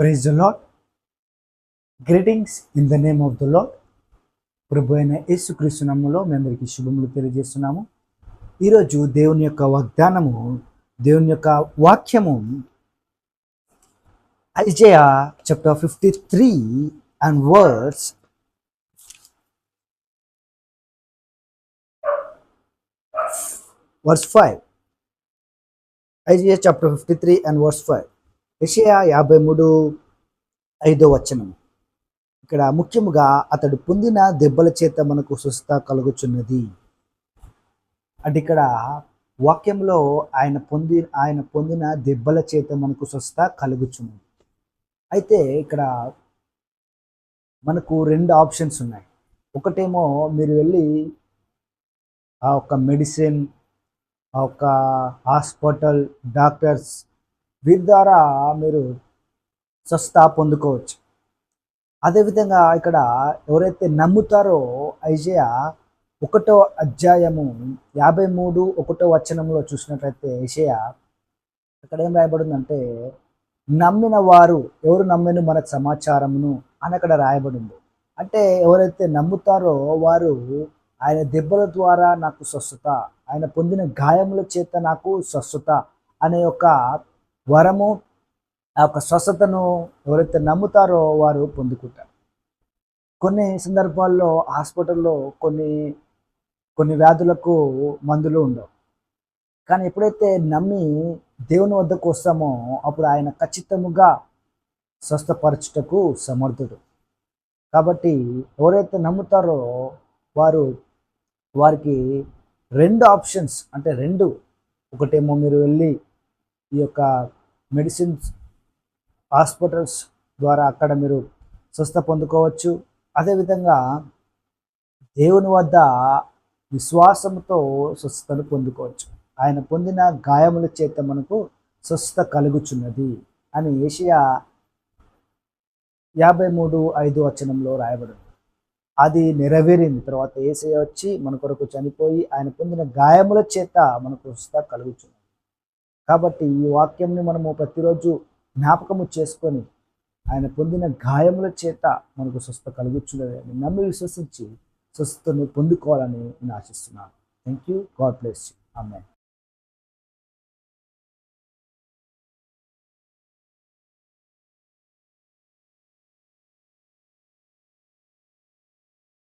Praise the Lord greetings in the name of the Lord ప్రభు అయిన యేసుక్రీస్తు నామములో మీ అందరికీ శుభములు తెలియజేస్తున్నాము. ఈరోజు దేవుని యొక్క వాగ్దానము దేవుని యొక్క వాక్యము Isaiah chapter fifty three and words verse five Isaiah chapter fifty three and verse five యషయా యాభై మూడు ఐదో వచనం. ఇక్కడ ముఖ్యముగా అతడు పొందిన దెబ్బల చేత మనకు స్వస్థత కలుగుచున్నది. అంటే ఇక్కడ వాక్యంలో ఆయన పొంది ఆయన పొందిన దెబ్బల చేత మనకు స్వస్థత కలుగుచున్నది అయితే ఇక్కడ మనకు రెండు ఆప్షన్స్ ఉన్నాయి. ఒకటేమో మీరు వెళ్ళి ఆ ఒక మెడిసిన్ ఆ ఒక హాస్పిటల్ డాక్టర్స్ వీరి ద్వారా మీరు స్వస్థ పొందుకోవచ్చు. అదేవిధంగా ఇక్కడ ఎవరైతే నమ్ముతారో ఐజయా ఒకటో అధ్యాయము యాభై మూడు ఒకటో వచనంలో చూసినట్లయితే ఐషయ అక్కడ ఏం రాయబడిందంటే నమ్మిన వారు ఎవరు నమ్మిన మనకు సమాచారమును అని అక్కడ రాయబడింది. అంటే ఎవరైతే నమ్ముతారో వారు ఆయన దెబ్బల ద్వారా నాకు స్వస్థత ఆయన పొందిన గాయముల చేత నాకు స్వస్థత అనే ఒక వరము ఆ యొక్క స్వస్థతను ఎవరైతే నమ్ముతారో వారు పొందుకుంటారు. కొన్ని సందర్భాల్లో హాస్పిటల్లో కొన్ని కొన్ని వ్యాధులకు మందులు ఉండవు. కానీ ఎప్పుడైతే నమ్మి దేవుని వద్దకు వస్తామో అప్పుడు ఆయన ఖచ్చితముగా స్వస్థపరచుటకు సమర్థుడు. కాబట్టి ఎవరైతే నమ్ముతారో వారు వారికి రెండు ఆప్షన్స్ అంటే రెండు ఒకటేమో మీరు వెళ్ళి ఈ యొక్క మెడిసిన్స్ హాస్పిటల్స్ ద్వారా అక్కడ మీరు స్వస్థ పొందుకోవచ్చు. అదేవిధంగా దేవుని వద్ద విశ్వాసంతో స్వస్థతను పొందుకోవచ్చు. ఆయన పొందిన గాయముల చేత మనకు స్వస్థత కలుగుచున్నది అని ఏషియా యాభై మూడు ఐదు వచనంలో రాయబడింది. అది నెరవేరింది. తర్వాత ఏసీ వచ్చి మన కొరకు చనిపోయి ఆయన పొందిన గాయముల చేత మనకు స్వస్థత కలుగుచున్నది. కాబట్టి ఈ వాక్యంని మనము ప్రతిరోజు జ్ఞాపకము చేసుకొని ఆయన పొందిన గాయముల చేత మనకు స్వస్థ కలుగుచున్నదని నమ్మి విశ్వసించి స్వస్థతను పొందుకోవాలని నేను ఆశిస్తున్నాను. Thank you God bless you అమ్మాయి